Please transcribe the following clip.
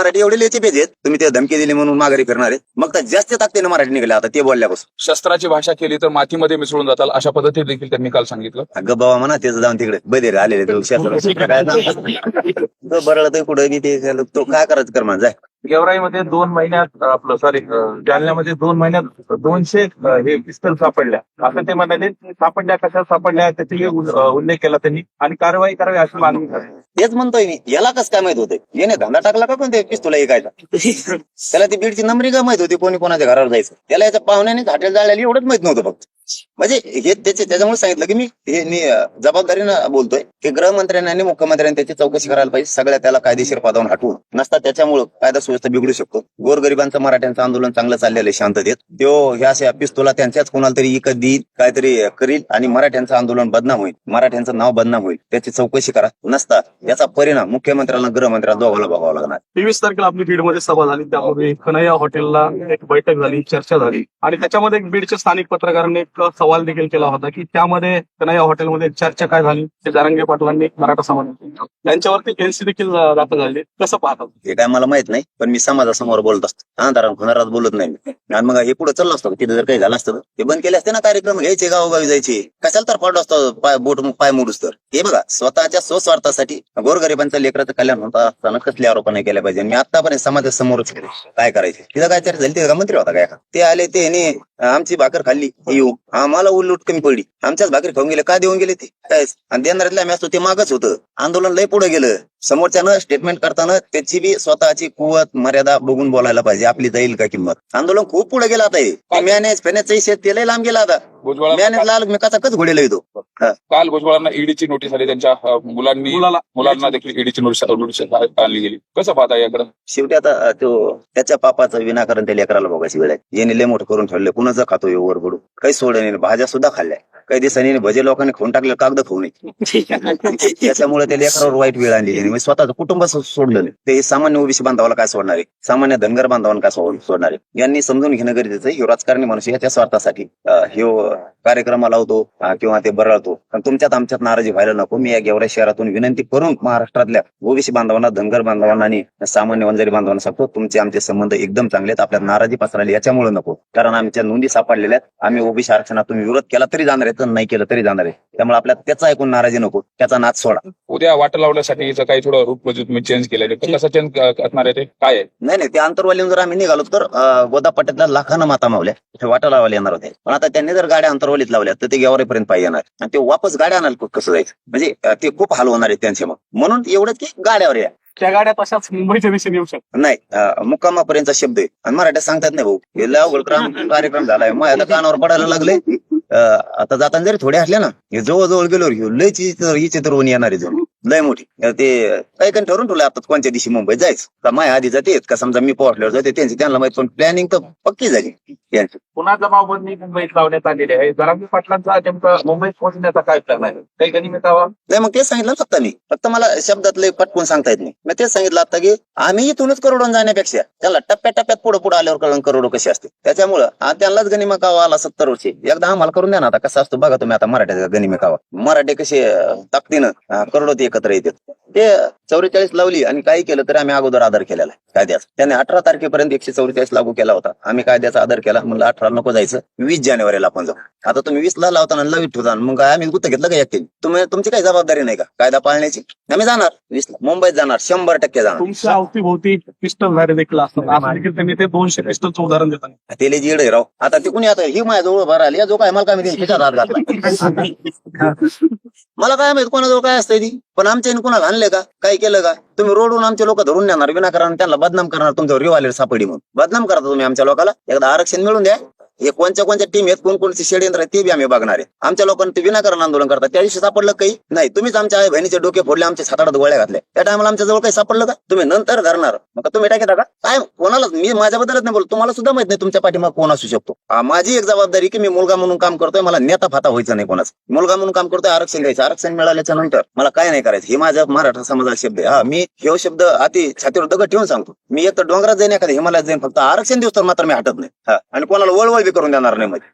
मराठी एवढे लेचे पेज आहेत तुम्ही ते धमकी दिली म्हणून माघारी करणार आहेत मग तर जास्त ताकदीने मराठी निघाले आता ते बोलल्यापासून. शस्त्राची भाषा केली तर मातीमध्ये मिसळून जाताल अशा पद्धतीने देखील त्यांनी काल सांगितलं. अगं बाबा म्हणा त्याचं जाऊन तिकडे. बधीर आलेले तो काय. तो आहे कुठं बी ते तो काय करायचं कर म्हणा जाय. गेवराईमध्ये दोन महिन्यात आपलं सॉरी जालन्यामध्ये दोन महिन्यात दोनशे अ, हे पिस्तल सापडल्या. असं ते म्हणाले सापडल्या कशा सापडल्या त्याची उल्लेख केला त्यांनी. आणि कारवाई करावी अशी मागणी झाली. तेच म्हणतोय मी. याला कसं काय माहीत होते याने धंदा टाकला का कोणते ते पिस्तुला ऐकायचा? त्याला ती बीडची नंबरी का माहीत होती कोणी कोणाच्या घरावर जायचं? त्याला याच्या पाहुण्याने घाटेल जाळल्याला एवढंच माहीत नव्हतं फक्त. म्हणजे हे त्याचे त्याच्यामुळे सांगितलं की मी हे मी जबाबदारीनं बोलतोय. की गृहमंत्र्यांनी आणि मुख्यमंत्र्यांनी त्याची चौकशी करायला पाहिजे. सगळ्या त्याला कायदेशीर पदावर हटवून. नसता त्याच्यामुळं कायदा सुव्यवस्था बिघडू शकतो. गोरगरिबांचं मराठ्यांचं आंदोलन चांगलं चाललेलं आहे शांततेत तो ह्या अशा पिस्तुला त्यांच्याच कोणाला तरी इकत देईल काहीतरी करील आणि मराठ्यांचं आंदोलन बदनाम होईल. मराठ्यांचं नाव बदनाम होईल. त्याची चौकशी करा. नसता याचा परिणाम मुख्यमंत्र्यांना गृहमंत्र्यांना दोघाला बघावा लागणार. तेवीस तारखेला आपली बीडमध्ये सभा झाली. त्यामध्ये कन्हैया हॉटेलला एक बैठक झाली चर्चा झाली. आणि त्याच्यामध्ये एक बीडच्या स्थानिक पत्रकारांनी एक सवाल देखील केला होता की त्यामध्ये कन्हैया हॉटेलमध्ये चर्चा काय झाली? ते जारंगे पाटलांनी मराठा समाज त्यांच्यावरती एनसी देखील दाखल झाली. कसं पाहतात हे काय मला माहीत नाही पण मी समाजासमोर बोलत असतो. अंधारात होणारात बोलत नाही आणि मग हे पुढे चाललं असतं. तिथे जर काही झालं असतं ते बंद केले असते ना कार्यक्रम? घ्यायचे गावोगावी जायचे. कशाला तर पडलं असतं? पाय बोट पाय मोडूस तर. हे बघा स्वतःच्या स्वस्वार्थासाठी गोरगरिबांचं लेकराचं कल्याण होता असताना कसले आरोप नाही केले पाहिजे. मी आता पण समाजासमोरच काय करायचे? तिथं काय चर्चा झाली? तिथं मंत्री होता काय? ते आले ते आमची भाकर खाल्ली. येऊ. आम्हाला उलट कमी पडली. आमच्याच भाकरी खाऊन गेले. का देऊन गेले ते? काय? आणि देणाऱ्यातल्या आम्ही असतो ते मागच होतं. आंदोलन लय पुढे गेलं. समोरच्यानं स्टेटमेंट करताना त्याची बी स्वतःची कुवत मर्यादा बघून बोलायला पाहिजे. आपली जाईल का किंमत? आंदोलन खूप पुढे गेला आता हे. मॅनेज फेनेजचं शेत ते लय लांब गेला आता. भुजबळ मॅनेज लाल मी कसा कच घोडेला येतो. काल भुजबळांना ईडीची नोटीस आली. त्यांच्या मुलांनी मुलाला मुलांना देखील ईडीची नोटीस नोटीस आणली गेली. कसं पाहता याकडे? शेवटी आता तो त्याच्या पापाचं विनाकारण त्या लेकराला बघायची वेळ आहे. याने लय मोठं करून ठेवले कुणाचं खातो वर पडू काही सोडणे भाज्या सुद्धा खाल्ल्या. काही दिवसांनी भजे लोकांनी खाऊन टाकले कागद खाऊ नये त्याच्यामुळे त्या लेकरावर वाईट वेळ आणली त्यांनी. म्हणजे स्वतःचं कुटुंब सोडलं नाही. ते सामान्य ओबीसी बांधवाला काय सोडणार आहे? सामान्य धनगर बांधवांना काय सोडणार आहे? यांनी समजून घेणं गरजेचं आहे. राजकारणी माणूस याच्या स्वार्थासाठी अं, ह्यो कार्यक्रम लावतो किंवा ते बरळतो. पण तुमच्यात आमच्यात नाराजी व्हायला नको. मी या गेवरा शहरातून विनंती करून महाराष्ट्रातल्या ओबीसी बांधवांना धनगर बांधवांना आणि सामान्य वंजारी बांधवांना सांगतो तुमचे आमचे संबंध एकदम चांगले आहेत. आपल्यात नाराजी पसरली याच्यामुळे नको. कारण आमच्या नोंदी सापडलेल्या आहेत. आम्ही ओबीसी आरक्षणातून विरोध केला तरी जाणार आहे तर नाही केलं तरी जाणार आहे. त्यामुळे आपल्याला त्याचा ऐकून नाराजी नको. त्याचा नाच सोडा. उद्या वाट लावण्यासाठी काही थोडं रूप म्हणजे तुम्ही चेंज केलंय तर कसं चेंज करणार आहे ते? काय आहे? नाही नाही ते अंतरवालीहून जर आम्ही निघालो तर अं, गोदापट्ट्यातल्या लाखानं माता मावल्या. ते वाटा लावायला येणार होते. पण आता त्यांनी जर गाड्या अंतरवालीत लावल्या तर ते गेवरेपर्यंत पाहिजे येणार. आणि ते वापस गाड्या आणायला कसं जायचं? म्हणजे ते खूप हाल होणार आहे त्यांचे मग. म्हणून एवढंच की गाड्यावर या. त्या गाड्या तशाच मुंबईच्या दिशेने येऊ शकतात. नाही अं, मुक्कामापर्यंतचा शब्द आहे. आणि मराठ्यात सांगतात नाही भाऊ हे अवघड कार्यक्रम झालाय. मग आता कानावर पडायला लागले आता जाताना जरी थोडे असले ना हे जवळ जवळ गेलो लय चित्र ही चित्रवून येणार आहे जणू. लय मोठी. ते काही काही ठरवून ठेवलं आता कोणत्या दिवशी मुंबईत जायचं. का माया आधी जाते का समजा मी पोहोचल्यावर जाते त्यांची त्यांना माहीत पण प्लॅनिंग तर पक्की झाली. यांची पुन्हा जमावबंदी मुंबईत लावण्यात आलेली आहे. जरांगी पाटलांचा नेमका मुंबईत पोहोचण्याचा काय प्लॅन आहे? काही गनिमित हवा नाही मग तेच सांगितलं फक्त मी. फक्त मला शब्दातले पटकून सांगता येत नाही. मी तेच सांगितलं आता की आम्ही इथूनच करोडून जाण्यापेक्षा त्याला टप्प्या टप्प्यात पुढे पुढे आल्यावर कळण करोडो कशी असते. त्याच्यामुळं हा त्यांनाच गनिमा कावा आला सत्तर वर्षी. एकदा आम्हाला करून द्या ना आता कसं असतो बघा तुम्ही आता मराठ्याचा गनिमे कावा. मराठे कसे ताकदीनं करोडो ते некоторые идет. ते चौवेचाळीस लावली आणि काही केलं तरी आम्ही अगोदर आदर केलेला आहे. कायद्याचा. त्याने अठरा तारखेपर्यंत एकशे चौवेचाळीस लागू केला होता. आम्ही कायद्याचा आदर केला. म्हणलं अठरा नको जायचं. वीस जानेवारीला आपण जाऊ. आता तुम्ही वीस ला लावताना लावीत ठेवता मग काय आम्ही गुत्त घेतलं का एकटे तुम्ही तुमची काही जबाबदारी नाही का? कायदा पाळण्याची. आम्ही जाणार वीस ला मुंबईत जाणार. शंभर टक्के जाणार. तुमच्या अवतीभोवती पिस्टल झाले देखील असतात. त्यांनी ते दोनशे पिस्टलचं उदाहरण देतात तेले जीड राव. आता ते कुणी आता ही माझ्या जवळ भर आली या जो काय मला काय माहिती खिशात हात घातला. मला काय माहीत कोणाजवळ काय असतंय ती? पण आमच्या कोणाला आणले का? काय केलं का? तुम्ही रोडवरून आमचे लोक धरून नेणार विनाकारण त्यांना बदनाम करणार तुमच्यावर रिवालेर सापडी म्हणून. बदनाम करता तुम्ही आमच्या लोकांना एकदा आरक्षण मिळून द्या. हे कोणत्या कोणत्या टीम आहेत कोणकोणते षडयंत्र आहेत ते बी आम्ही बघणार आहे. आमच्या लोकांना ते विनाकारण आंदोलन करतात. त्या दिवशी सापडलं काही? नाही. तुम्हीच आमच्या आई बहिणीचे डोके फोडले आमच्या सातारात गोळ्या घातल्या. त्या टायमाला आमच्या जवळ काही सापडलं का? तुम्ही नंतर करणार मग तुम्ही टाकता का? काय? कोणाला मी माझ्याबद्दलच नाही बोलतो. तुम्हाला सुद्धा माहीत नाही तुमच्या पाठीमाग कोण असू शकतो. माझी एक जबाबदारी की मी मुलगा म्हणून काम करतोय मला नेता फाता व्हायचं नाही कोणाच. मुलगा म्हणून काम करतोय आरक्षण घ्यायचं. आरक्षण मिळाल्याच्या नंतर मला काय नाही करायचं. हे माझ्या मराठा समाजाचा शब्द आहे. हा मी हे शब्द अति छातीवर दगड ठेवून सांगतो. मी एक तर डोंगरात जाईन एखाद्या हिमालयात जाईन फक्त आरक्षण दिवस तर मात्र मी हटत नाही. हा आणि कोणाला वळवळ करून देणार नाही मध्ये